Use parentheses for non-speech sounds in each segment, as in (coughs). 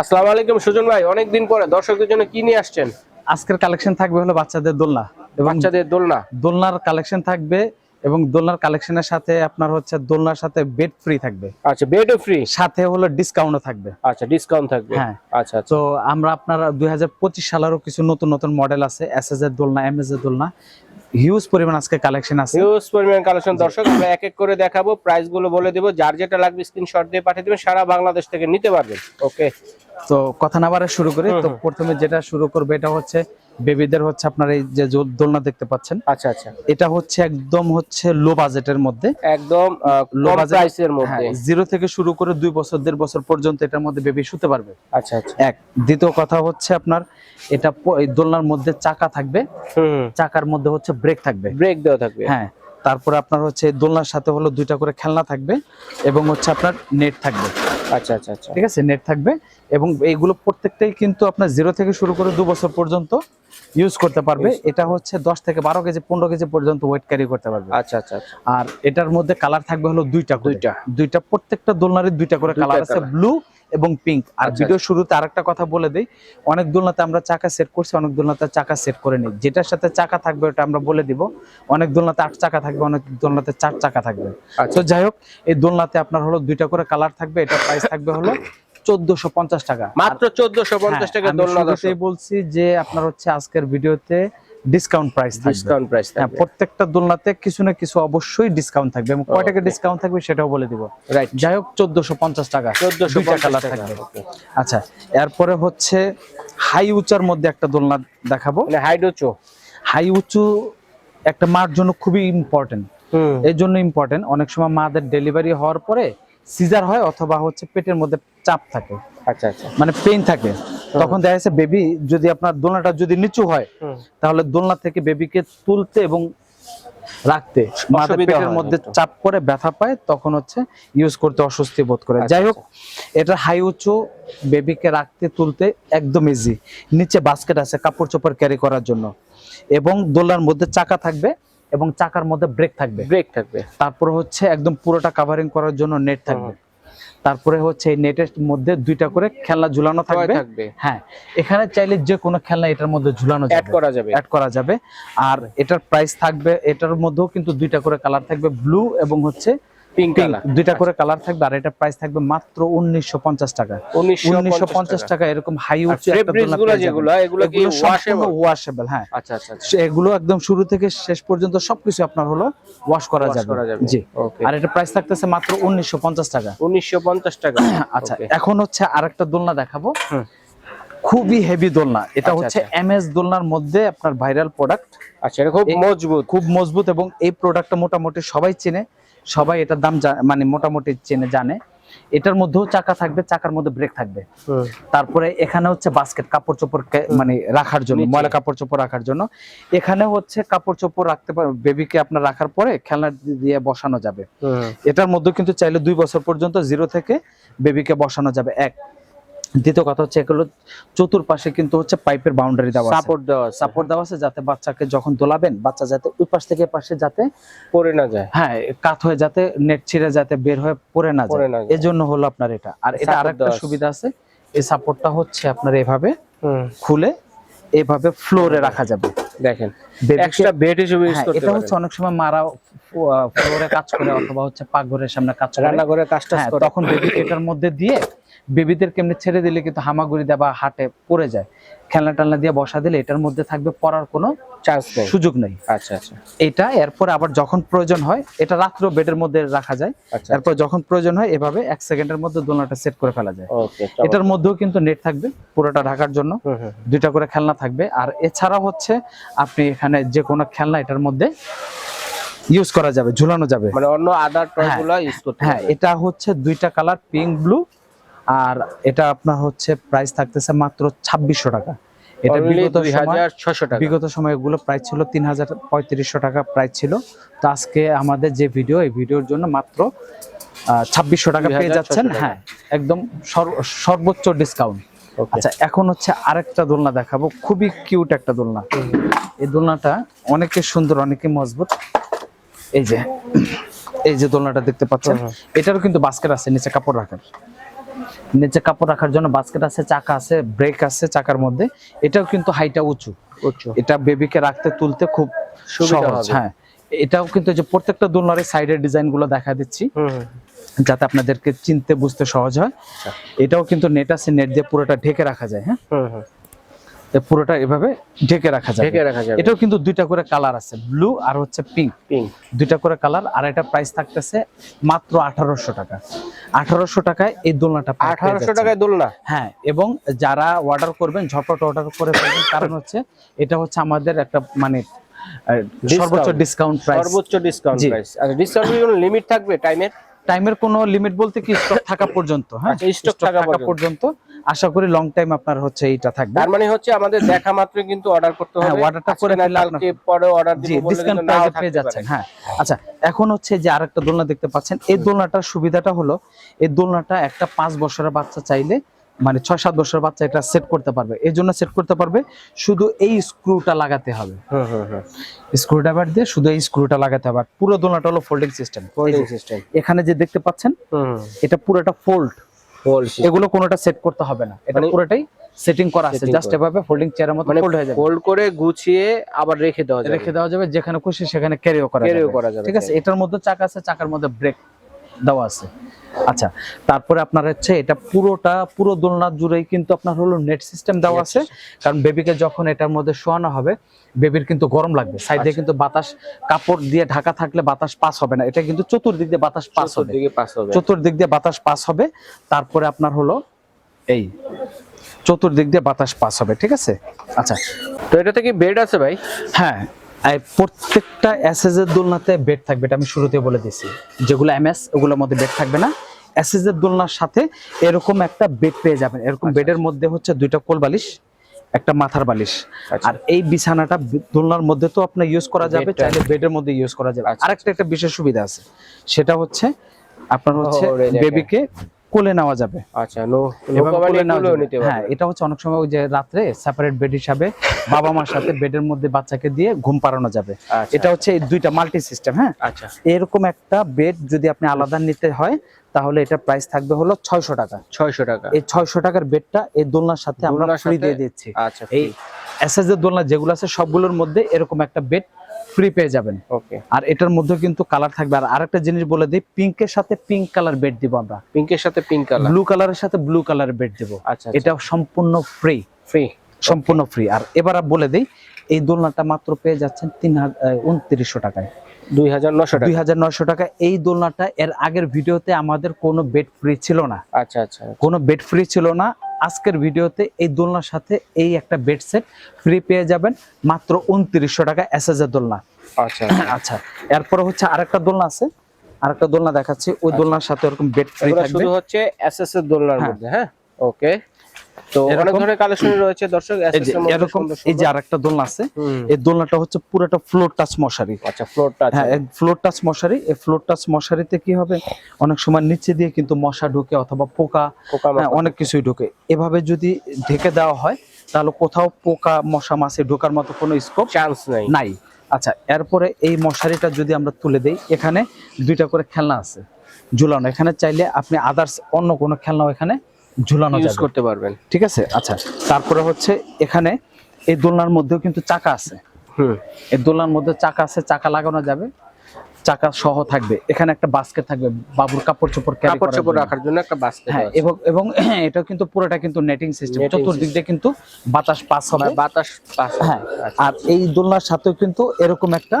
আসসালামু আলাইকুম সুজন ভাই অনেকদিন পরে দর্শকদের জন্য কি নিয়ে আসছেন? আজকের কালেকশন থাকবে হলো বাচ্চাদের দোলনা বাচ্চাদের দোলনা। দোলনার কালেকশন থাকবে এবং দোলনার কালেকশনের সাথে আপনার হচ্ছে দোলনার সাথে বেড ফ্রি থাকবে। আচ্ছা বেডও ফ্রি সাথে হলো ডিসকাউন্টও থাকবে। আচ্ছা ডিসকাউন্ট থাকবে। হ্যাঁ। আচ্ছা আচ্ছা। তো আমরা আপনার দুই সালেরও কিছু নতুন নতুন মডেল আছে এস এস এর দোলনা এম এস এর দোলনা। হিউজ পরিমাণ আজকে কালেকশন আছে। হিউজ পরিমাণ কালেকশন দর্শক আমরা এক এক করে দেখাবো প্রাইসগুলো বলে দেবো। যার যেটা লাগবে স্ক্রিনশট দিয়ে পাঠিয়ে দেবেন সারা বাংলাদেশ থেকে নিতে পারবেন। ওকে তো কথা না বাড়া শুরু করি। তো প্রথমে যেটা শুরু করবে এটা হচ্ছে বেবিদের হচ্ছে আপনার এই যে দোলনা দেখতে পাচ্ছেন। আচ্ছা আচ্ছা। এটা হচ্ছে একদম হচ্ছে লো বাজেটের মধ্যে। একদম লো budget- প্রাইসের মধ্যে। জিরো থেকে শুরু করে দুই বছর দেড় বছর পর্যন্ত এটার মধ্যে বেবি শুতে পারবে। আচ্ছা আচ্ছা। এক। দ্বিতীয় কথা হচ্ছে আপনার এটা দোলনার মধ্যে চাকা থাকবে। চাকার মধ্যে হচ্ছে ব্রেক থাকবে। ব্রেক দেওয়া থাকবে। হ্যাঁ তারপরে আপনার হচ্ছে দোলনার সাথে হলো দুইটা করে খেলনা থাকবে এবং হচ্ছে আপনার নেট থাকবে। আচ্ছা আচ্ছা আচ্ছা। ঠিক আছে নেট থাকবে এবং এইগুলো প্রত্যেকটাই কিন্তু আপনার জিরো থেকে শুরু করে দু বছর পর্যন্ত ইউজ করতে পারবে। এটা হচ্ছে দশ থেকে বারো কেজি পনেরো কেজি পর্যন্ত ওয়েট ক্যারি করতে পারবে। আচ্ছা আচ্ছা আচ্ছা। আর এটার মধ্যে কালার থাকবে হলো দুইটা দুইটা। দুইটা প্রত্যেকটা দোলনারের দুইটা করে কালার আছে ব্লু এবং পিঙ্ক আর আচ্ছা, ভিডিও শুরুতে আরেকটা কথা বলে দেই অনেক দোলনাতে আমরা চাকা সেট করছি অনেক দোলনাতে চাকা সেট করে নিই। যেটার সাথে চাকা থাকবে ওটা আমরা বলে দিব। অনেক দোলনাতে আট চাকা থাকবে অনেক দোলনাতে চার চাকা থাকবে। আচ্ছা। তো যাই হোক এই দোলনাতে আপনার হলো দুইটা করে কালার থাকবে এটা প্রাইস থাকবে হলো চোদ্দশো পঞ্চাশ টাকা। মাত্র চোদ্দশো পঞ্চাশ হ্যাঁ, টাকা দোলনা বলছি যে আপনার হচ্ছে আজকের ভিডিওতে ডিসকাউন্ট প্রাইস থাকবে। ডিসকাউন্ট প্রাইস হ্যাঁ প্রত্যেকটা দোলনাতে কিছু না কিছু অবশ্যই ডিসকাউন্ট থাকবে এবং কয় টাকা ডিসকাউন্ট থাকবে সেটাও বলে দিব। রাইট যাই হোক চোদ্দশো পঞ্চাশ টাকা চোদ্দশো দুইটা কালার থাকবে। আচ্ছা এরপরে হচ্ছে হাই উচার মধ্যে একটা দোলনা দেখাবো। মানে হাইড্রোচো হাই উঁচু একটা মার জন্য খুবই ইম্পর্টেন্ট হুম। এই জন্য ইম্পর্টেন্ট অনেক সময় মাদের ডেলিভারি হওয়ার পরে সিজার হয় অথবা হচ্ছে পেটের মধ্যে চাপ থাকে। আচ্ছা আচ্ছা। মানে পেইন থাকে। তখন দেখা যাচ্ছে বেবি যদি আপনার দোলনাটা যদি নিচু হয় তাহলে দোলনা থেকে বেবিকে তুলতে এবং রাখতে। অসুবিধা পেটের মধ্যে চাপ করে ব্যথা পায় তখন হচ্ছে ইউজ করতে অস্বস্তি বোধ করে। আচ্ছা, যাই হোক এটা হাই উঁচু বেবিকে রাখতে তুলতে একদম ইজি নিচে বাস্কেট আছে কাপড় চোপড় ক্যারি করার জন্য। এবং দোলনার মধ্যে চাকা থাকবে এবং চাকার মধ্যে ব্রেক থাকবে। ব্রেক থাকবে। তারপর হচ্ছে একদম পুরোটা কাভারিং করার জন্য নেট থাকবে। তারপরে হচ্ছে এই নেটের মধ্যে দুইটা করে খেলনা ঝুলানো থাকবে। থাকবে। হ্যাঁ এখানে চাইলে যে কোনো খেলনা এটার মধ্যে ঝুলানো অ্যাড করা যাবে। অ্যাড করা যাবে। আর এটার প্রাইস থাকবে এটার মধ্যেও কিন্তু দুইটা করে কালার থাকবে ব্লু এবং হচ্ছে পিঙ্ক দুইটা করে কালার থাকবে আর এটার প্রাইস থাকবে মাত্র উনিশশো পঞ্চাশ টাকা। উনিশশো পঞ্চাশ টাকা। এরকম হাই উঁচু একটা দোলনা গুলো পেয়ে যাবেন। যেগুলো এগুলো কি ওয়াশেবল ওয়াশেবল হ্যাঁ। আচ্ছা আচ্ছা আচ্ছা। এগুলো একদম শুরু থেকে শেষ পর্যন্ত সবকিছু আপনার হলো ওয়াশ করা যাবে। জি। আর এটা প্রাইস থাকতেছে মাত্র উনিশশো পঞ্চাশ টাকা। 1950 টাকা। (clears throat) আচ্ছা এখন হচ্ছে আরেকটা দোলনা দেখাবো। খুবই হেভি দোলনা। এটা আচ্ছা, হচ্ছে আচ্ছা। এমএস দোলনার মধ্যে আপনার ভাইরাল প্রোডাক্ট আচ্ছা এটা খুব মজবুত। খুব মজবুত এবং এই প্রোডাক্টটা মোটামুটি সবাই চেনে। সবাই এটার দাম মানে মোটামুটি চেনে জানে। এটার মধ্যেও চাকা থাকবে চাকার মধ্যে ব্রেক থাকবে। তারপরে এখানে হচ্ছে বাস্কেট কাপড় চোপড় মানে রাখার জন্য ময়লা কাপড় চোপড় রাখার জন্য। এখানে হচ্ছে কাপড় চোপড় রাখতে পারে বেবিকে আপনার রাখার পরে খেলনা দিয়ে বসানো যাবে। এটার মধ্যে কিন্তু চাইলে দুই বছর পর্যন্ত জিরো থেকে বেবিকে বসানো যাবে এক। দ্বিতীয় কথা হচ্ছে এগুলো চতুর্পাশে কিন্তু হচ্ছে পাইপের বাউন্ডারি দেওয়া আছে। সাপোর্ট দেওয়া আছে। সাপোর্ট দেওয়া আছে যাতে বাচ্চাকে যখন দোলাবেন বাচ্চা যাতে ওই পাশ থেকে পাশে যাতে পড়ে না যায়। হ্যাঁ কাত হয়ে যাতে নেট ছিঁড়ে যাতে বের হয়ে পড়ে না যায়। এজন্য হলো আপনার এটা। আর এটা আরেকটা সুবিধা আছে এই সাপোর্টটা হচ্ছে আপনার এভাবে খুলে এভাবে ফ্লোরে রাখা যাবে। দেখেন এক্সট্রা বেড হিসেবে ইউজ হ্যাঁ, করতে এটা হচ্ছে অনেক সময় মারা ফ্লোরে কাজ করে অথবা হচ্ছে পাকঘরের সামনে কাজ করে। রান্না করে কাজ টাজ হ্যাঁ, করে। তখন বেবি এটার মধ্যে দিয়ে বেবিদের কেমনি ছেড়ে দিলে কিন্তু হামাগুড়ি দেয় বা হাটে পড়ে যায়। খেলনা টালনা দিয়ে বসা দিলে এটার মধ্যে থাকবে পড়ার কোনো নেই। সুযোগ নেই। আচ্ছা আচ্ছা। এটা এরপর আবার যখন প্রয়োজন হয় এটা রাত্রেও বেডের মধ্যে রাখা যায়। আচ্ছা। এরপর যখন প্রয়োজন হয় এভাবে এক সেকেন্ডের মধ্যে দোলনাটা সেট করে ফেলা যায়। এটার মধ্যেও কিন্তু নেট থাকবে পুরোটা ঢাকার জন্য। দুইটা করে খেলনা থাকবে। আর এছাড়া হচ্ছে আপনি এখানে যে কোনো খেলনা এটার মধ্যে ইউজ করা যাবে ঝুলানো যাবে। মানে অন্য আদার টয় হ্যাঁ। গুলো ইউজ করতে হ্যাঁ এটা হচ্ছে দুইটা কালার পিঙ্ক ব্লু আর এটা আপনার হচ্ছে প্রাইস থাকতেছে মাত্র ছাব্বিশশো টাকা। এটা বিগত সময় 2600 টাকা। বিগত সময় এগুলো প্রাইস ছিল তিন হাজার পঁয়ত্রিশশো টাকা প্রাইস ছিল। তো আজকে আমাদের যে ভিডিও এই ভিডিওর জন্য মাত্র ছাব্বিশশো টাকা পেয়ে যাচ্ছেন। হ্যাঁ একদম সর্বোচ্চ ডিসকাউন্ট আচ্ছা এখন হচ্ছে আরেকটা দোলনা দেখাবো। খুবই কিউট একটা দোলনা। এই দোলনাটা অনেকে সুন্দর অনেকে মজবুত। এই যে এই যে দোলনাটা দেখতে পাচ্ছেন। এটারও কিন্তু বাস্কেট আছে নিচে কাপড় রাখার। নিচে কাপড় রাখার জন্য বাস্কেট আছে চাকা আছে ব্রেক আছে চাকার মধ্যে। এটাও কিন্তু হাইটা উঁচু। উঁচু। এটা বেবিকে রাখতে তুলতে খুব সুবিধা সহজ হ্যাঁ। এটাও কিন্তু যে প্রত্যেকটা দোলনার সাইডের ডিজাইনগুলো দেখা দিচ্ছি। যাতে আপনাদেরকে চিনতে বুঝতে সহজ হয়। আচ্ছা। এটাও কিন্তু নেট আছে নেট দিয়ে পুরোটা ঢেকে রাখা যায় হ্যাঁ। পুরোটা এভাবে ঢেকে রাখা যায় ঢেকে রাখা যাবে। এটাও কিন্তু দুইটা করে কালার আছে ব্লু আর হচ্ছে পিঙ্ক। পিঙ্ক। দুইটা করে কালার আর এটা প্রাইস থাকতেছে মাত্র আঠারোশো টাকা। আঠারোশো টাকায় এই দোলনাটা আপনারা পেয়ে আঠারোশো যাচ্ছেন। টাকায় দোলনা? হ্যাঁ এবং যারা অর্ডার করবেন ঝটপট অর্ডার করে ফেলবেন কারণ হচ্ছে এটা হচ্ছে আমাদের একটা মানে সর্বোচ্চ ডিসকাউন্ট প্রাইস সর্বোচ্চ ডিসকাউন্ট প্রাইস আচ্ছা ডিসকাউন্টের কোনো লিমিট থাকবে টাইমের টাইমের কোনো লিমিট বলতে কি স্টক থাকা পর্যন্ত হ্যাঁ? স্টক থাকা পর্যন্ত। আশা করি লং টাইম আপনার হচ্ছে এইটা থাকবে। তার মানে হচ্ছে আমাদের দেখা মাত্র কিন্তু অর্ডার করতে হ্যাঁ, হবে। আজকে করে ফেললে কালকে পরে অর্ডার দিব বললে ডিসকাউন্ট প্রাইসে পেয়ে যাচ্ছেন হ্যাঁ। আচ্ছা এখন হচ্ছে যে আরেকটা দোলনা দেখতে পাচ্ছেন। এই দোলনাটার সুবিধাটা হলো এই দোলনাটা একটা পাঁচ বছরের বাচ্চা চাইলে মানে ছয় সাত বছরের বাচ্চা এটা সেট করতে পারবে। এই জন্য সেট করতে পারবে শুধু এই স্ক্রুটা লাগাতে হবে। স্ক্রু ড্রাইভার দিয়ে শুধু এই স্ক্রুটা লাগাতে হবে। আর পুরো দোলনাটা হলো ফোল্ডিং সিস্টেম ফোল্ডিং সিস্টেম এখানে যে দেখতে পাচ্ছেন এটা পুরোটা ফোল্ড এগুলো কোনোটা সেট করতে হবে না। এটা মানে- পুরোটাই সেটিং করা আছে। জাস্ট। এভাবে ফোল্ডিং চেয়ারের মতো মানে ফোল্ড হয়ে যাবে। ফোল্ড করে গুছিয়ে আবার রেখে দেওয়া যাবে। রেখে দেওয়া যাবে যেখানে খুশি সেখানে ক্যারিও করা যাবে। ক্যারিও করা যাবে, ঠিক আছে? এটার মধ্যে চাকা আছে চাকার মধ্যে ব্রেক দেওয়া আছে। আচ্ছা তারপরে আপনার হচ্ছে এটা পুরোটা পুরো দোলনা জুড়েই কিন্তু আপনার হলো নেট সিস্টেম দেওয়া আছে। কারণ বেবিকে যখন এটার মধ্যে শোয়ানো হবে বেবির কিন্তু গরম লাগবে। সাইডে আচ্ছা। কিন্তু বাতাস কাপড় দিয়ে ঢাকা থাকলে বাতাস পাস হবে না। এটা কিন্তু চতুর্দিক দিয়ে বাতাস পাস হবে। দিকে পাস হবে। চতুর্দিক দিয়ে বাতাস পাস হবে। তারপরে আপনার হলো এই চতুর্দিক দিয়ে বাতাস পাস হবে ঠিক আছে? আচ্ছা। তো এটা থেকে বেড আছে ভাই? হ্যাঁ প্রত্যেকটা এসএস এর দোলনাতে বেড থাকবে এটা আমি শুরুতে বলে দিছি যেগুলো এমএস ওগুলোর মধ্যে বেড থাকবে না। এসএস এর দোলনার সাথে এরকম একটা বেড পেয়ে যাবেন। এরকম বেডের মধ্যে হচ্ছে দুইটা কোল বালিশ একটা মাথার বালিশ। আচ্ছা। আর এই বিছানাটা দোলনার মধ্যে তো আপনার ইউজ করা যাবে চাইলে বেডের মধ্যে ইউজ করা যাবে। আচ্ছা, আরেকটা একটা বিশেষ সুবিধা আছে। সেটা হচ্ছে আপনার হচ্ছে বেবিকে কোলে নেওয়া যাবে। আচ্ছা নো। নিতে হ্যাঁ এটা হচ্ছে অনেক সময় ওই যে রাত্রে সেপারেট বেড হিসাবে বাবা মার সাথে বেডের মধ্যে বাচ্চাকে দিয়ে ঘুম পাড়ানো যাবে। আচ্ছা এটা হচ্ছে দুইটা মাল্টি সিস্টেম হ্যাঁ? আচ্ছা। এরকম একটা বেড যদি আপনি আলাদা নিতে হয় তাহলে এটা প্রাইস থাকবে হলো ছয়শো টাকা। 600 টাকা। এই ছয়শো টাকার বেডটা এই দোলনার সাথে আমরা ফ্রি দিয়ে দিচ্ছি। আচ্ছা এই এসএস এর দোলনা যেগুলো আছে সবগুলোর মধ্যে এরকম একটা বেড ফ্রি পেয়ে যাবেন। ওকে আর এটার মধ্যে কিন্তু কালার থাকবে। আর আরেকটা জিনিস বলে দিই পিঙ্কের সাথে পিঙ্ক কালার বেড দিব আমরা। পিঙ্কের সাথে পিঙ্ক কালার ব্লু কালারের সাথে ব্লু কালারের বেড দিব। আচ্ছা এটা সম্পূর্ণ ফ্রি ফ্রি সম্পূর্ণ ফ্রি আর এবার বলে দিই এই দোলনাটা মাত্র পেয়ে যাচ্ছেন তিন উনত্রিশশো টাকায়। 2900 টাকা? দুই হাজার নয়শো টাকা। এই দোলনাটা এর আগের ভিডিওতে আমাদের কোনো বেড ফ্রি ছিল না। আচ্ছা আচ্ছা কোনো বেড ফ্রি ছিল না। আজকের ভিডিওতে এই দোলনার সাথে এই একটা বেড সেট ফ্রি পেয়ে যাবেন মাত্র উনত্রিশশো টাকা এস এস এর দোলনা। আচ্ছা আচ্ছা। (clears throat) এরপরে হচ্ছে আর একটা দোলনা আছে আর একটা দোলনা দেখাচ্ছি ওই দোলনার সাথে ওরকম বেড ফ্রি থাকবে। শুধু হচ্ছে এস এর দোলনার হ্যাঁ। মধ্যে হ্যাঁ? ওকে তো অনেক ধরনের কালেকশন রয়েছে দর্শক এই এসএস যে এর মধ্যে এরকম এই যে আরেকটা দোলনা আছে এই দোলনাটা হচ্ছে পুরোটা ফ্লোর টাচ মশারি। আচ্ছা হ্যাঁ ফ্লোর টাচ মশারি এই ফ্লোর টাচ মশারিতে কি হবে? অনেক সময় নিচে দিয়ে কিন্তু মশা ঢুকে অথবা পোকা পোকা হ্যাঁ, অনেক কিছুই ঢুকে। এভাবে যদি ঢেকে দেওয়া হয় তাহলে কোথাও পোকা মশা মাছে ঢোকার মতো কোনো স্কোপ চান্স নাই। নাই। আচ্ছা এরপরে এই মশারিটা যদি আমরা তুলে দেই এখানে দুইটা করে খেলনা আছে ঝুলানো। এখানে চাইলে আপনি আদার্স অন্য কোনো খেলনাও এখানে ঝুলানো ইউজ করতে পারবেন। ঠিক আছে? আচ্ছা তারপরে হচ্ছে এখানে এই দোলনার মধ্যেও কিন্তু চাকা আছে। হুম। এই দোলনার মধ্যে চাকা আছে চাকা লাগানো যাবে। চাকা সহ থাকবে। এখানে একটা বাস্কেট থাকবে বাবুর কাপড় চোপড় ক্যারি কাপড় চোপড় রাখার জন্য একটা বাস্কেট হ্যাঁ এবং এবং (clears throat) এটা কিন্তু পুরোটা কিন্তু নেটিং সিস্টেম চতুর্দিক দিয়ে কিন্তু বাতাস পাস হবে। বাতাস পাস হ্যাঁ আচ্ছা। আর এই দোলনার সাথেও কিন্তু এরকম একটা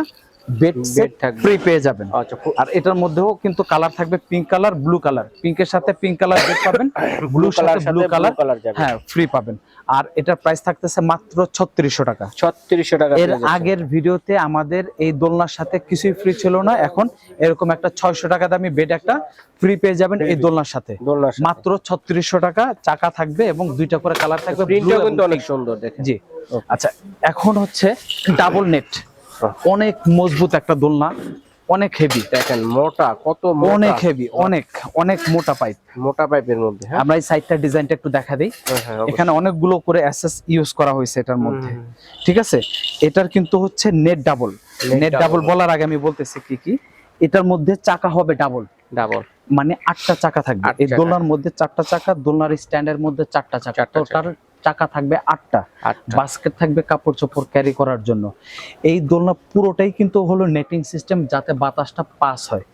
বেড সেট ফ্রি পেয়ে যাবেন। আচ্ছা আর এটার মধ্যেও কিন্তু কালার থাকবে পিঙ্ক কালার ব্লু কালার পিঙ্কের সাথে পিঙ্ক কালার বেড পাবেন (coughs) ব্লু কালার সাথে ব্লু কালার কালার হ্যাঁ ফ্রি পাবেন। আর এটার প্রাইস থাকতেছে মাত্র ছত্রিশশো টাকা। 3600 টাকা এর পেয়ে যাচ্ছেন। আগের ভিডিওতে আমাদের এই দোলনার সাথে কিছুই ফ্রি ছিল না। এখন এরকম একটা ছয়শো টাকা দামি বেড একটা ফ্রি পেয়ে যাবেন এই দোলনার সাথে। মাত্র ছত্রিশশো টাকা চাকা থাকবে এবং দুইটা করে কালার থাকবে অনেক সুন্দর দেখেন। জি। আচ্ছা এখন হচ্ছে ডাবল নেট অনেক মজবুত একটা দোলনা অনেক হেভি দেখেন মোটা কত অনেক হেভি অনেক অনেক মোটা পাইপ মোটা পাইপের মধ্যে হ্যাঁ? আমরা এই সাইডটা ডিজাইনটা একটু দেখা দিই। হ্যাঁ, হ্যাঁ। এখানে অনেকগুলো করে অ্যাসেস ইউজ করা হয়েছে এটার মধ্যে। ঠিক আছে? এটার কিন্তু হচ্ছে নেট ডাবল নেট ডাবল বলার আগে আমি বলতেছি কি কি? এটার মধ্যে চাকা হবে ডাবল ডাবল মানে আটটা চাকা থাকবে। এই দোলনার মধ্যে চারটা চাকা দোলনার স্ট্যান্ডের মধ্যে চারটা চাকা। টোটাল চাকা থাকবে আটটা। বাস্কেট থাকবে কাপড় চোপড় ক্যারি করার জন্য। এই দোলনা পুরোটাই কিন্তু হলো নেটিং সিস্টেম যাতে বাতাসটা পাস হয়।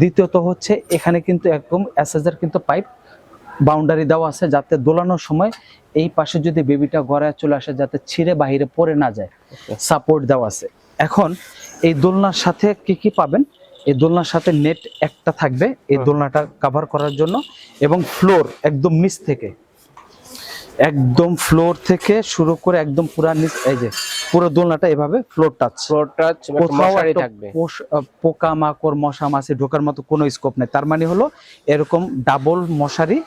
দ্বিতীয়ত হচ্ছে এখানে কিন্তু একদম এসএসের কিন্তু পাইপ বাউন্ডারি দেওয়া আছে যাতে দোলানোর সময় এই পাশে যদি বেবিটা গড়ায় চলে আসে যাতে ছিঁড়ে বাহিরে পড়ে না যায়। সাপোর্ট দেওয়া আছে। এখন এই দোলনার সাথে কি কি পাবেন? এই দোলনার সাথে নেট একটা থাকবে। এই দোলনাটা কভার করার জন্য এবং ফ্লোর একদম নিচ থেকে। একদম ফ্লোর থেকে শুরু করে একদম পুরা নিচ এই যে পুরো দোলনাটা এভাবে ফ্লোর টাচ ফ্লোরটা কোথাও মশারি থাকবে। পোকা মাকড় মশা মাছি ঢোকার মতো কোনো স্কোপ নেই। তার মানে হলো এরকম ডাবল মশারি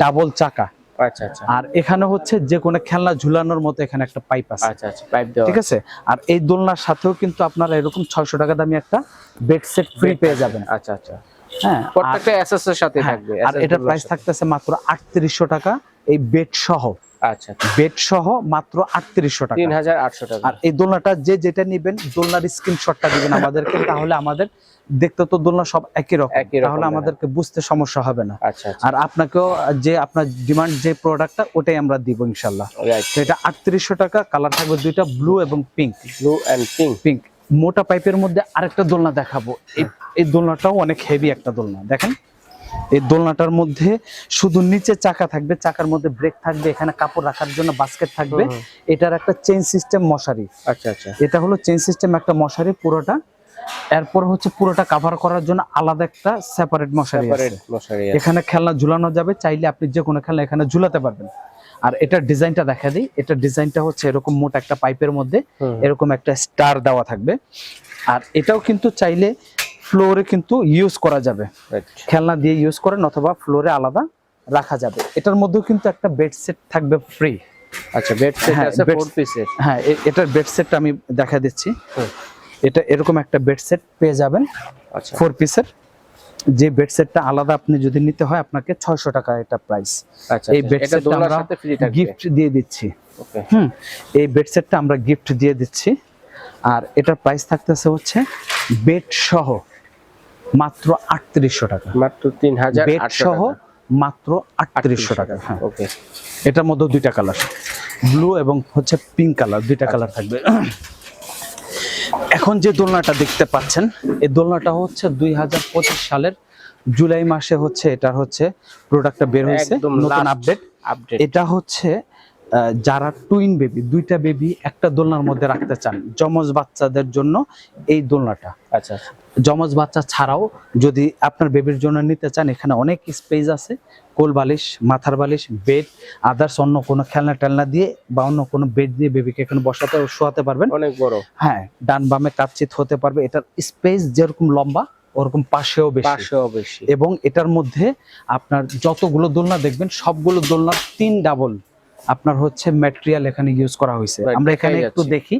ডাবল চাকা। আচ্ছা আচ্ছা। আর এখানে হচ্ছে যে কোনো খেলনা ঝুলানোর মতো এখানে একটা পাইপ আছে। আচ্ছা আচ্ছা পাইপ ঠিক আছে? আর এই দোলনার সাথেও কিন্তু আপনারা এরকম ছয়শো টাকা দামি একটা বেড সেট ফ্রি পেয়ে যাবেন। আচ্ছা আচ্ছা। হ্যাঁ প্রত্যেকটা এসএস এর সাথে হ্যাঁ, থাকবে। আর এটার প্রাইস থাকতেছে মাত্র আটত্রিশশো টাকা। এই বেড সহ। আচ্ছা বেড সহ মাত্র আটত্রিশশো টাকা। তিন হাজার আটশো টাকা। আর এই দোলনাটা যে যেটা নেবেন দোলনার স্ক্রিনশটটা দিবেন আমাদেরকে (coughs) তাহলে আমাদের দেখতে তো দোলনা সব একই রকম। তাহলে হ্যাঁ। আমাদেরকে বুঝতে সমস্যা হবে না। আচ্ছা আচ্ছা। আর আপনাকেও যে আপনার ডিমান্ড যে প্রোডাক্টটা ওটাই আমরা দিব ইনশাল্লাহ এটা আটত্রিশশো টাকা কালার থাকবে দুইটা ব্লু এবং pink blue and pink pink মোটা পাইপের মধ্যে আরেকটা দোলনা দেখাবো। এই দোলনাটাও অনেক হেভি একটা দোলনা। দেখেন। এই দোলনাটার মধ্যে শুধু নিচে চাকা থাকবে চাকার মধ্যে ব্রেক থাকবে এখানে কাপড় রাখার জন্য বাস্কেট থাকবে। এটার একটা চেইন সিস্টেম মশারি। আচ্ছা আচ্ছা। এটা হলো চেইন সিস্টেম একটা মশারি পুরোটা। এরপর হচ্ছে পুরোটা কভার করার জন্য আলাদা একটা সেপারেট মশারি এখানে খেলনা ঝুলানো যাবে চাইলে আপনি যে কোনো খেলনা এখানে ঝুলাতে পারবেন। আর এটার ডিজাইনটা দেখা দিই এটার ডিজাইনটা হচ্ছে এরকম মোটা একটা পাইপের মধ্যে এরকম একটা স্টার দেওয়া থাকবে। আর এটাও কিন্তু চাইলে ফ্লোরে কিন্তু ইউজ করা যাবে। খেলনা দিয়ে ইউজ করেন অথবা ফ্লোরে আলাদা রাখা যাবে। এটার মধ্যেও কিন্তু একটা বেড সেট থাকবে ফ্রি আচ্ছা বেড সেট হ্যাঁ, আছে ফোর পিসের হ্যাঁ এটার বেড সেটটা আমি দেখা দিচ্ছি। এটা এরকম একটা বেড সেট পেয়ে যাবেন আচ্ছা। ফোর পিসের যে বেড সেটটা আলাদা আপনি যদি নিতে হয় আপনাকে ছয়শো টাকা এটা প্রাইস আচ্ছা এই আচ্ছা। বেড সেটটা আমরা সাথে ফ্রি থাকবে? গিফট দিয়ে দিচ্ছি। ওকে। হুম এই বেড সেটটা আমরা গিফট দিয়ে দিচ্ছি। আর এটার প্রাইস থাকতেছে হচ্ছে বেড সহ। মাত্র আটত্রিশশো টাকা। মাত্র তিন হাজার বেড সহ মাত্র আটত্রিশশো টাকা হ্যাঁ। ওকে। এটার মধ্যে দুইটা কালার ব্লু এবং হচ্ছে পিঙ্ক কালার দুইটা কালার থাকবে। এখন যে দোলনাটা দেখতে পাচ্ছেন এই দোলনাটা হচ্ছে দুই হাজার পঁচিশ সালের জুলাই মাসে হচ্ছে এটা হচ্ছে প্রোডাক্টটা বের হয়েছে নতুন আপডেট আপডেট এটা হচ্ছে যারা টুইন বেবি দুইটা বেবি একটা দোলনার মধ্যে রাখতে চান যমজ বাচ্চাদের জন্য এই দোলনাটা। আচ্ছা। যমজ বাচ্চা ছাড়াও যদি আপনার বেবির জন্য নিতে চান এখানে অনেক স্পেস আছে। কোল বালিশ মাথার বালিশ বেড আদার্স অন্য কোনো খেলনা টেলনা দিয়ে বা অন্য কোনো বেড দিয়ে বেবিকে এখানে বসাতে ও শোয়াতে পারবেন। অনেক বড়। হ্যাঁ ডান বামে কাপচিত হতে পারবে। এটার স্পেস যেরকম লম্বা ওরকম পাশেও বেশি। পাশেও বেশি। এবং এটার মধ্যে আপনার যতগুলো দোলনা দেখবেন সবগুলো দোলনার তিন ডাবল আপনার হচ্ছে ম্যাটেরিয়াল এখানে ইউজ করা হয়েছে। আমরা এখানে একটু দেখি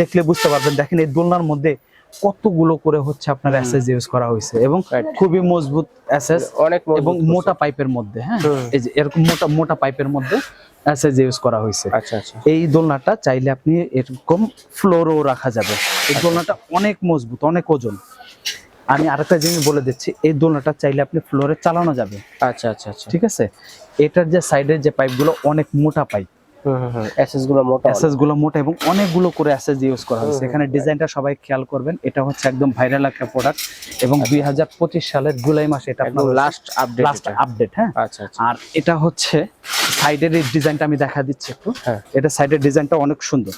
দেখলে বুঝতে পারবেন। দেখেন এই দোলনার মধ্যে কতগুলো করে হচ্ছে আপনার। অ্যাসেস ইউজ করা হয়েছে এবং খুবই মজবুত অ্যাসেস অনেক এবং মোটা পাইপের মধ্যে হ্যাঁ? এই যে এরকম মোটা মোটা পাইপের মধ্যে অ্যাসেস ইউজ করা হয়েছে। আচ্ছা আচ্ছা। এই দোলনাটা চাইলে আপনি এরকম ফ্লোরও রাখা যাবে। এই দোলনাটা অনেক মজবুত অনেক ওজন। আমি আরেকটা জিনিস বলে দিচ্ছি এই দোলনাটা চাইলে আপনি ফ্লোরে চালানো যাবে। আচ্ছা আচ্ছা আচ্ছা। ঠিক আছে? এটার যে সাইডের যে পাইপগুলো অনেক মোটা পাইপ এসএসগুলো মোটা অ্যাসেসগুলো মোটা এবং অনেকগুলো করে অ্যাসেস ইউজ করা হয়েছে। এখানে ডিজাইনটা সবাই খেয়াল করবেন। এটা হচ্ছে একদম ভাইরাল একটা প্রোডাক্ট এবং দুই হাজার পঁচিশ সালের জুলাই মাসে এটা লাস্ট আপডেট লাস্ট আপডেট হ্যাঁ? আচ্ছা আচ্ছা। আর এটা হচ্ছে সাইডের এই ডিজাইনটা আমি দেখা দিচ্ছি একটু। হ্যাঁ। এটা সাইডের ডিজাইনটা অনেক সুন্দর।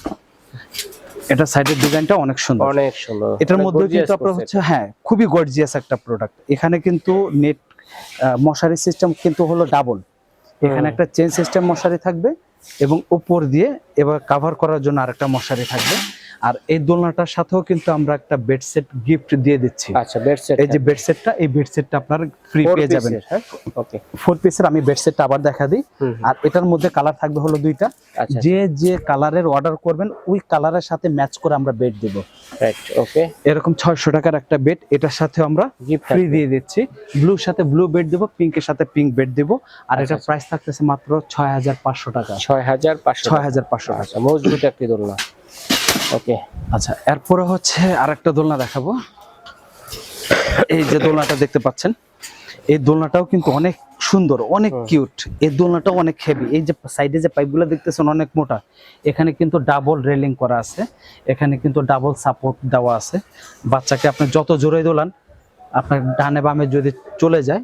এটা সাইডের ডিজাইনটা অনেক সুন্দর। অনেক সুন্দর। এটার মধ্যে কিন্তু আপনার হচ্ছে হ্যাঁ খুবই গর্জিয়াস একটা প্রোডাক্ট এখানে কিন্তু নেট মশারি সিস্টেম কিন্তু হলো ডাবল এখানে একটা চেন সিস্টেম মশারি থাকবে। এবং উপর দিয়ে এবার কাভার করার জন্য আরেকটা মশারি থাকবে। আর এই দোলনাটার সাথেও কিন্তু আমরা একটা বেড সেট গিফট দিয়ে দিচ্ছি। আচ্ছা বেড সেট এই যে বেড সেটটা এই বেড সেটটা আপনার ফ্রি পেয়ে যাবেন। ওকে ফোর পিসের আমি বেড সেটটা আবার দেখা দিই। আর এটার মধ্যে কালার থাকবে হলো দুইটা। আচ্ছা যে যে কালারের অর্ডার করবেন ওই কালারের সাথে ম্যাচ করে আমরা বেড দেব। রাইট ওকে এরকম ছয়শো টাকার একটা বেড এটার সাথে আমরা গিফট ফ্রি দিয়ে দিচ্ছি। ব্লুর সাথে ব্লু বেড দেবো পিঙ্কের সাথে পিঙ্ক বেড দেবো। আর আচ্ছা, এটার আচ্ছা। প্রাইস থাকতেছে মাত্র ছয় হাজার পাঁচশো টাকা। ছয় হাজার পাঁচশো ছয় হাজার পাঁচশো আচ্ছা মজবুত একটি দোলনা। ওকে। আচ্ছা এরপরে হচ্ছে আরেকটা দোলনা দেখাবো। এই যে দোলনাটা দেখতে পাচ্ছেন এই দোলনাটাও কিন্তু অনেক সুন্দর অনেক কিউট। এই দোলনাটাও অনেক হেভি এই যে সাইডে যে পাইপগুলো দেখতেছেন অনেক মোটা। এখানে কিন্তু ডাবল রেলিং করা আছে। এখানে কিন্তু ডাবল সাপোর্ট দেওয়া আছে। বাচ্চাকে আপনি যত জোরে দোলান আপনার ডানে বামে যদি চলে যায়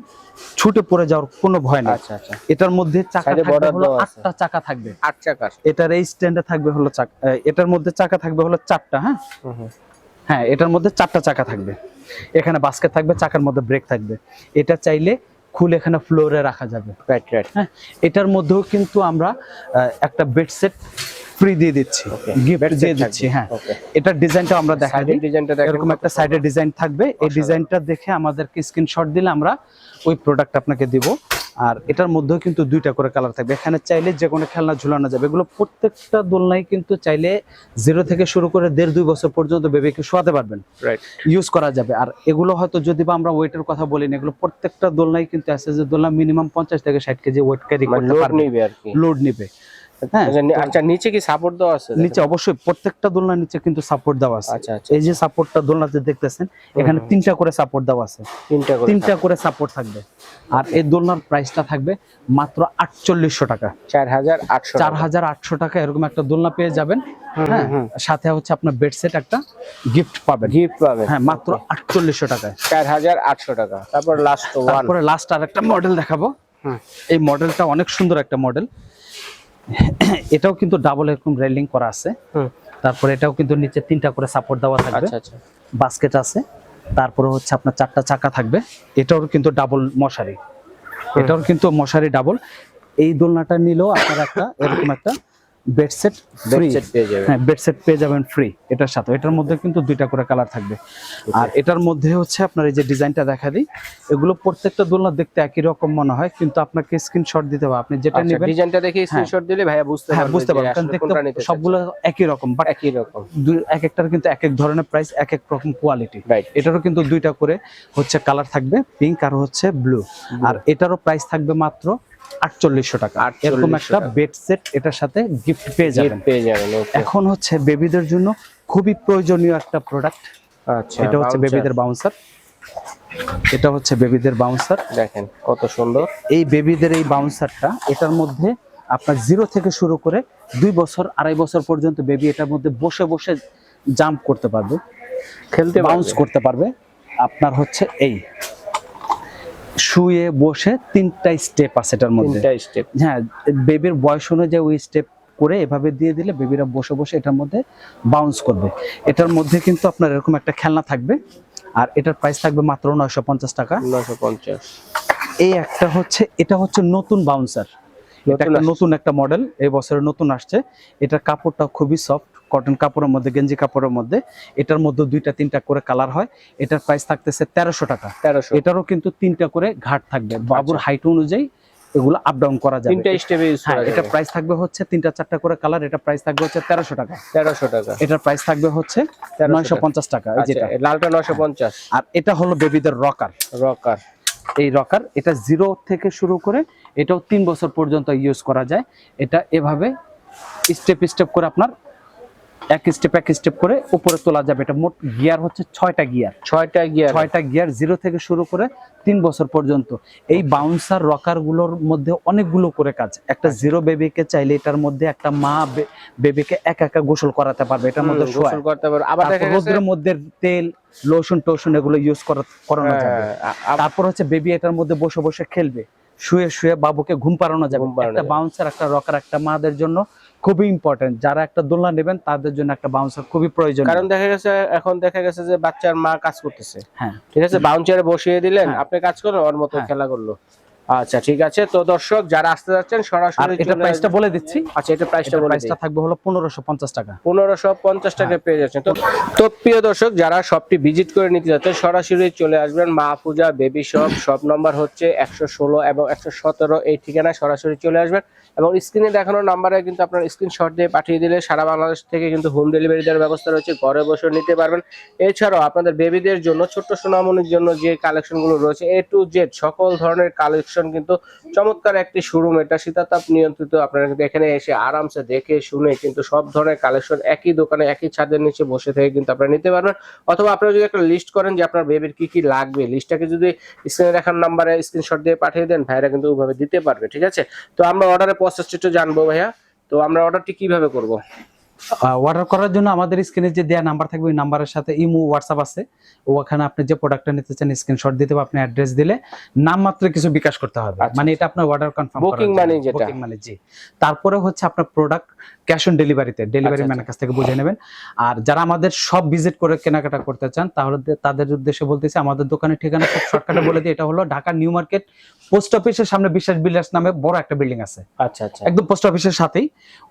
ছুটে পড়ে যাওয়ার কোনো ভয় নেই। আচ্ছা আচ্ছা। এটার মধ্যে চাকা থাকবে হলো আটটা চাকা থাকবে। আট চাকা এটার এই স্ট্যান্ডে থাকবে হলো চাকা এটার মধ্যে চাকা থাকবে হলো চারটা হ্যাঁ। হ্যাঁ এটার মধ্যে চারটা চাকা থাকবে। এখানে বাস্কেট থাকবে চাকার মধ্যে ব্রেক থাকবে। এটা চাইলে খুলে এখানে ফ্লোরে রাখা যাবে। রাইট রাইট হ্যাঁ এটার মধ্যেও কিন্তু আমরা একটা বেড সেট ফ্রি দিয়ে দিচ্ছি গিফট দিয়ে দিচ্ছি হ্যাঁ. এটার ডিজাইনটা আমরা দেখাই দিই। ডিজাইনটা এরকম একটা সাইডে ডিজাইন থাকবে। এই ডিজাইনটা দেখে আমাদেরকে স্ক্রিনশট দিলে আমরা ওই প্রোডাক্ট আপনাকে দিব। আর এটার মধ্যেও কিন্তু দুইটা করে কালার থাকবে। এখানে চাইলে যে কোনো খেলনা ঝুলানো যাবে। এগুলো প্রত্যেকটা দোলনায় কিন্তু চাইলে জিরো থেকে শুরু করে দেড় দুই বছর পর্যন্ত বেবিকে শোয়াতে পারবেন। ইউজ করা যাবে। আর এগুলো হয়তো যদি বা আমরা ওয়েটের কথা বলি না এগুলো প্রত্যেকটা দোলনায় কিন্তু আছে যে দোলনা মিনিমাম পঞ্চাশ থেকে ষাট কেজি ওয়েট ক্যারি মানে করতে লোড পারবে। নিবে আর কি। লোড নিবে। আচ্ছা, আচ্ছা নিচে কি সাপোর্ট দেওয়া আছে? নিচে অবশ্যই প্রত্যেকটা দোলনার নিচে কিন্তু সাপোর্ট দেওয়া আছে। আচ্ছা আচ্ছা এই যে সাপোর্টটা দোলনাতে দেখতেছেন এখানে তিনটা করে সাপোর্ট দেওয়া আছে। তিনটা করে তিনটা করে সাপোর্ট থাকবে। আর এই দোলনার প্রাইসটা থাকবে মাত্র আটচল্লিশশো টাকা। চার হাজার আটশো চার হাজার আটশো টাকা এরকম একটা দোলনা পেয়ে যাবেন হ্যাঁ? সাথে হচ্ছে আপনার বেড সেট একটা গিফট পাবেন। গিফট পাবেন। হ্যাঁ মাত্র আটচল্লিশশো টাকায়। চার হাজার আটশো টাকা। তারপর লাস্ট ওয়ান তারপরে লাস্ট আর একটা মডেল দেখাবো। এই মডেলটা অনেক সুন্দর একটা মডেল (coughs) এটাও কিন্তু ডাবল এরকম রেলিং করা আছে। তারপর এটাও কিন্তু নিচে তিনটা করে সাপোর্ট দেওয়া থাকবে। আচ্ছা আচ্ছা। বাস্কেট আছে। তারপরে হচ্ছে আপনার চারটা চাকা থাকবে। এটাও কিন্তু ডাবল মশারি। এটাও কিন্তু মশারি ডাবল এই দোলনাটা নিলেও আপনার একটা এরকম একটা বেড সেট ফ্রি বেডসেট পেয়ে যাবেন। হ্যাঁ বেড সেট পেয়ে যাবেন ফ্রি এটার সাথে। এটার মধ্যে কিন্তু দুইটা করে কালার থাকবে। আর এটার মধ্যে হচ্ছে আপনার এই যে ডিজাইনটা দেখা দিই এগুলো প্রত্যেকটা দোলনা দেখতে একই রকম মনে হয় কিন্তু আপনাকে স্ক্রিনশট দিতে হবে। আপনি যেটা আচ্ছা নেবেন ডিজাইনটা দেখে স্ক্রিনশট দিলে ভাইয়া বুঝতে হ্যাঁ বুঝতে পারবেন কারণ দেখতে সবগুলো একই রকম বাট একই রকম। এক একটার কিন্তু এক এক ধরনের প্রাইস এক এক রকম কোয়ালিটি রাইট এটারও কিন্তু দুইটা করে হচ্ছে কালার থাকবে পিঙ্ক আর হচ্ছে ব্লু আর এটারও প্রাইস থাকবে মাত্র আটচল্লিশশো টাকা। 4800 এরকম একটা। বেড সেট এটার সাথে গিফট পেয়ে যাবেন। পেয়ে যাবেন এখন হচ্ছে বেবিদের জন্য খুবই প্রয়োজনীয় একটা প্রোডাক্ট আচ্ছা এটা হচ্ছে। বেবিদের বাউন্সার এটা হচ্ছে বেবিদের বাউন্সার দেখেন কত সুন্দর। এই বেবিদের এই বাউন্সারটা এটার মধ্যে আপনার জিরো থেকে শুরু করে দুই বছর আড়াই বছর পর্যন্ত বেবি এটার মধ্যে বসে বসে জাম্প করতে পারবে। খেলতে বাউন্স করতে পারবে। আপনার হচ্ছে এই। শুয়ে বসে তিনটা স্টেপ আছে এটার মধ্যে। তিনটা স্টেপ হ্যাঁ বেবির বয়স অনুযায়ী ওই স্টেপ করে এভাবে দিয়ে দিলে বেবিরা বসে বসে এটার মধ্যে বাউন্স করবে। এটার মধ্যে কিন্তু আপনার এরকম একটা খেলনা থাকবে আর এটার প্রাইস থাকবে মাত্র নয়শো পঞ্চাশ টাকা। নশো পঞ্চাশ। এই একটা হচ্ছে এটা হচ্ছে নতুন বাউন্সার এটা একটা নতুন একটা মডেল এই বছরের নতুন আসছে। এটার কাপড়টা খুবই সফট কটন কাপড়ের মধ্যে গেঞ্জি কাপড়ের মধ্যে এটার মধ্যে দুইটা তিনটা করে কালার হয়। এটার প্রাইস থাকতেছে তেরোশো টাকা। তেরোশো। এটারও কিন্তু তিনটা করে ঘাট থাকবে। বাবুর হাইট অনুযায়ী এগুলো আপ ডাউন করা যাবে। তিনটা স্টেপে ইউজ হ্যাঁ করা এটা প্রাইস থাকবে হচ্ছে তিনটা চারটা করে কালার এটা প্রাইস থাকবে হচ্ছে তেরোশো টাকা। তেরোশো টাকা। এটার প্রাইস থাকবে হচ্ছে 1300 নয়শো পঞ্চাশ টাকা এই আচ্ছা যেটা। লালটা নশো পঞ্চাশ। আর এটা হলো বেবিদের রকার রকার এই রকার এটা জিরো থেকে শুরু করে এটাও তিন বছর পর্যন্ত ইউজ করা যায়। এটা এভাবে স্টেপ স্টেপ করে আপনার এক স্টেপ এক স্টেপ করে উপরে তোলা যাবে। এটা মোট গিয়ার হচ্ছে ছয়টা গিয়ার ছয়টা গিয়ার ছয়টা গিয়ার জিরো থেকে শুরু করে তিন বছর পর্যন্ত। এই বাউন্সার রকারগুলোর মধ্যে অনেকগুলো করে কাজ। একটা জিরো বেবিকে চাইলে এটার মধ্যে একটা মা বেবিকে একা একা গোসল করাতে পারবে এটার মধ্যে গোসল করতে পারবে। আবার রোদ্রের মধ্যে তেল লোশন টোশন এগুলো ইউজ করানো যাবে। হ্যাঁ, আ- আ- তারপর হচ্ছে বেবি এটার মধ্যে বসে বসে খেলবে। শুয়ে শুয়ে বাবুকে ঘুম পাড়ানো যাবে। একটা যাবে। বাউন্সার একটা রকার একটা মাদের জন্য খুবই ইম্পর্টেন্ট যারা একটা দোলনা নেবেন তাদের জন্য একটা বাউন্সার খুবই প্রয়োজন কারণ দেখা গেছে এখন দেখা গেছে যে বাচ্চার মা কাজ করতেছে। হ্যাঁ। ঠিক আছে? বাউন্সারে বসিয়ে দিলেন হ্যাঁ। আপনি কাজ করেন ওর মতো হ্যাঁ। খেলা করল। আচ্ছা ঠিক আছে। তো দর্শক যারা আসতে যাচ্ছেন সরাসরি এটা প্রাইসটা। বলে দিচ্ছি। আচ্ছা এটা প্রাইসটা বলে প্রাইসটা থাকবে হলো পনেরোশো পঞ্চাশ টাকা। পনেরোশো পঞ্চাশ টাকা পেয়ে যাচ্ছেন। তো তো প্রিয় দর্শক যারা শপটি ভিজিট করে নিতে যাচ্ছেন সরাসরি চলে আসবেন Maa Puja baby shop shop number হচ্ছে একশো ষোলো এবং একশো সতেরো এই ঠিকানায় সরাসরি চলে আসবেন। এবং স্ক্রিনে দেখানো নাম্বারে কিন্তু আপনার স্ক্রিনশট দিয়ে পাঠিয়ে দিলে সারা বাংলাদেশ থেকে কিন্তু হোম ডেলিভারি দেওয়ার ব্যবস্থা রয়েছে। ঘরে বসে নিতে পারবেন। এছাড়াও আপনাদের বেবিদের জন্য ছোট্ট সোনামনির জন্য যে কালেকশনগুলো রয়েছে এ টু জেড সকল ধরনের কালেকশন কালেকশন কিন্তু চমৎকার একটি শোরুম এটা। শীতাতাপ নিয়ন্ত্রিত, আপনারা কিন্তু এখানে এসে আরামসে দেখে, শুনে কিন্তু সব ধরনের কালেকশন একই দোকানে, একই ছাদের নিচে বসে থেকে কিন্তু আপনারা নিতে পারবেন। অথবা আপনারা যদি একটা লিস্ট করেন যে আপনার বেবির কি কি লাগবে লিস্টটাকে যদি স্ক্রিনে দেখার নাম্বারে স্ক্রিনশট দিয়ে পাঠিয়ে দেন, ভাইরা কিন্তু ওইভাবে দিতে পারবে, ঠিক আছে? তো আমরা অর্ডারের প্রসেসটা একটু জানব ভাইয়া। তো আমরা অর্ডারটি কীভাবে করব? অর্ডার করার জন্য আমাদের স্ক্রিনে যে দেওয়া নাম্বার থাকবে ওই নাম্বারের সাথে ইমো হোয়াটসঅ্যাপ আছে। ওখানে আপনি যে প্রোডাক্টটা নিতে চান স্ক্রিনশট দিতে হবে আপনি অ্যাড্রেস দিলে নাম মাত্র কিছু বিকাশ করতে হবে। আচ্ছা। মানে এটা আপনার অর্ডার কনফার্ম Booking money যেটা। বুকিং মানে জি। তারপরে হচ্ছে আপনার প্রোডাক্ট ক্যাশ অন ডেলিভারিতে ডেলিভারি আচ্ছা, ম্যানের কাছ থেকে বুঝে নেবেন। আর যারা আমাদের সব ভিজিট করে কেনাকাটা করতে চান তাহলে তাদের উদ্দেশ্যে বলতেছি আমাদের দোকানের ঠিকানা খুব শর্টকাটে বলে দিই এটা হলো ঢাকা নিউ মার্কেট পোস্ট অফিসের সামনে বিশ্বাস বিল্ডার্স নামে বড় একটা বিল্ডিং আছে। আচ্ছা আচ্ছা। একদম পোস্ট অফিসের সাথেই।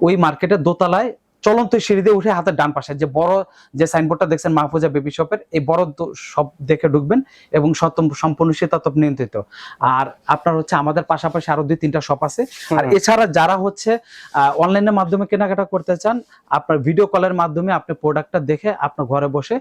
ওই মার্কেটের দোতলায় চলন্ত সিঁড়ি দিয়ে উঠে হাতের ডান পাশে যে বড় যে সাইনবোর্ডটা দেখছেন মাহফুজা বেবি শপের এই বড় সব দেখে ঢুকবেন এবং সত্যম সম্পূর্ণ শীতাতপ নিয়ন্ত্রিত। আর আপনার হচ্ছে আমাদের পাশাপাশি আরও দুই তিনটা শপ আছে। আর এছাড়া যারা হচ্ছে অনলাইনের মাধ্যমে কেনাকাটা করতে চান আপনার ভিডিও কলের মাধ্যমে আপনি প্রোডাক্টটা দেখে আপনার ঘরে বসে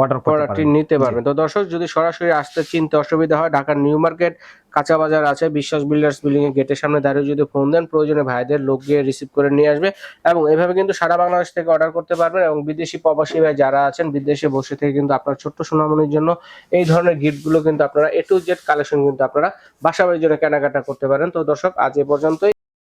অর্ডার প্রোডাক্টটি নিতে পারবেন। তো দর্শক যদি সরাসরি আসতে চিনতে অসুবিধা হয় ঢাকার নিউ মার্কেট কাঁচা বাজার আছে বিশ্বাস বিল্ডার্স বিল্ডিং এর গেটের সামনে দাঁড়িয়ে যদি ফোন দেন প্রয়োজনে ভাইদের লোক গিয়ে রিসিভ করে নিয়ে আসবে এবং এভাবে কিন্তু সারা বাংলাদেশ থেকে অর্ডার করতে পারবেন এবং বিদেশি প্রবাসী ভাই যারা আছেন বিদেশে বসে থেকে কিন্তু আপনার ছোট্ট সোনামনির জন্য এই ধরনের গিফটগুলো কিন্তু আপনারা এ টু জেড কালেকশন কিন্তু আপনারা বাসা জন্য কেনাকাটা করতে পারেন। তো দর্শক আজ এ পর্যন্তই।